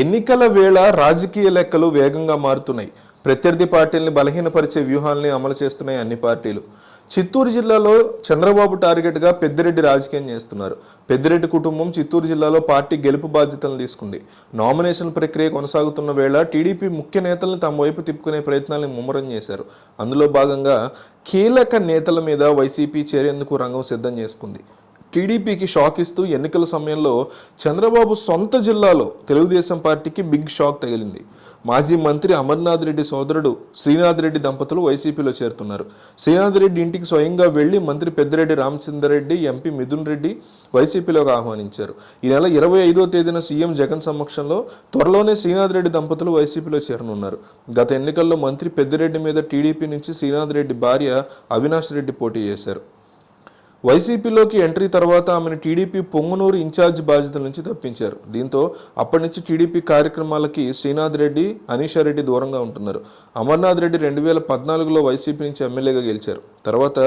ఎన్నికల వేళ రాజకీయ లెక్కలు వేగంగా మారుతున్నాయి. ప్రత్యర్థి పార్టీల్ని బలహీనపరిచే వ్యూహాల్ని అమలు చేస్తున్నాయి అన్ని పార్టీలు. చిత్తూరు జిల్లాలో చంద్రబాబు టార్గెట్గా పెద్దిరెడ్డి రాజకీయం చేస్తున్నారు. పెద్దిరెడ్డి కుటుంబం చిత్తూరు జిల్లాలో పార్టీ గెలుపు బాధ్యతలను తీసుకుంది. నామినేషన్ ప్రక్రియ కొనసాగుతున్న వేళ టీడీపీ ముఖ్య నేతలను తమ వైపు తిప్పుకునే ప్రయత్నాలను ముమ్మరం చేశారు. అందులో భాగంగా కీలక నేతల మీద వైసీపీ చేరేందుకు రంగం సిద్ధం చేసుకుంది. టీడీపీకి షాక్ ఇస్తూ ఎన్నికల సమయంలో చంద్రబాబు సొంత జిల్లాలో తెలుగుదేశం పార్టీకి బిగ్ షాక్ తగిలింది. మాజీ మంత్రి అమర్నాథ్ రెడ్డి సోదరుడు శ్రీనాథ్ రెడ్డి దంపతులు వైసీపీలో చేరుతున్నారు. శ్రీనాథ్ రెడ్డి ఇంటికి స్వయంగా వెళ్ళి మంత్రి పెద్దిరెడ్డి రామచంద్రరెడ్డి ఎంపీ మిథున్ రెడ్డి వైసీపీలోకి ఆహ్వానించారు. ఈ నెల ఇరవై ఐదో తేదీన సీఎం జగన్ సమక్షంలో త్వరలోనే శ్రీనాథ్ రెడ్డి దంపతులు వైసీపీలో చేరనున్నారు. గత ఎన్నికల్లో మంత్రి పెద్దిరెడ్డి మీద టీడీపీ నుంచి శ్రీనాథ్ రెడ్డి భార్య అవినాష్ రెడ్డి పోటీ చేశారు. వైసీపీలోకి ఎంట్రీ తర్వాత ఆమెను టీడీపీ పొంగునూరు ఇన్ఛార్జ్ బాధ్యతల నుంచి తప్పించారు. దీంతో అప్పటి నుంచి టీడీపీ కార్యక్రమాలకి శ్రీనాథ్ రెడ్డి అనీషా రెడ్డి దూరంగా ఉంటున్నారు. అమర్నాథ్ రెడ్డి రెండు వేల పద్నాలుగులో వైసీపీ నుంచి ఎమ్మెల్యేగా గెలిచారు. తర్వాత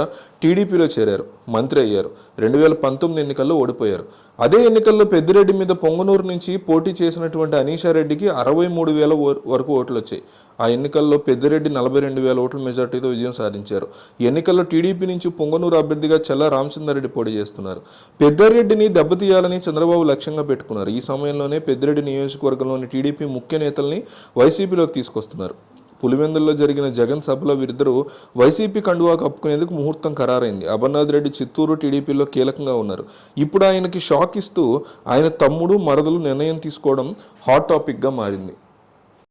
టీడీపీలో చేరారు మంత్రి అయ్యారు. రెండు వేల పంతొమ్మిది ఎన్నికల్లో ఓడిపోయారు. అదే ఎన్నికల్లో పెద్దిరెడ్డి మీద పొంగనూరు నుంచి పోటీ చేసినటువంటి అనీషారెడ్డికి అరవై మూడు వేల ఓ- వరకు ఓట్లు వచ్చాయి ఆ ఎన్నికల్లో పెద్దిరెడ్డి నలభై రెండు వేల ఓట్ల మెజార్టీతో విజయం సాధించారు. ఈ ఎన్నికల్లో టీడీపీ నుంచి పొంగనూరు అభ్యర్థిగా చెల్ల రామచంద్రారెడ్డి పోటీ చేస్తున్నారు. పెద్దిరెడ్డిని దెబ్బతీయాలని చంద్రబాబు లక్ష్యంగా పెట్టుకున్నారు. ఈ సమయంలోనే పెద్దిరెడ్డి నియోజకవర్గంలోని టీడీపీ ముఖ్య నేతల్ని వైసీపీలోకి తీసుకొస్తున్నారు. పులివెందుల్లో జరిగిన జగన్ సభలో వీరిద్దరూ వైసీపీ కండువా కప్పుకునేందుకు ముహూర్తం ఖరారైంది. అమర్నాథ్ రెడ్డి చిత్తూరు టీడీపీలో కీలకంగా ఉన్నారు. ఇప్పుడు ఆయనకి షాక్ ఇస్తూ ఆయన తమ్ముడు మరదలు నిర్ణయం తీసుకోవడం హాట్ టాపిక్గా మారింది.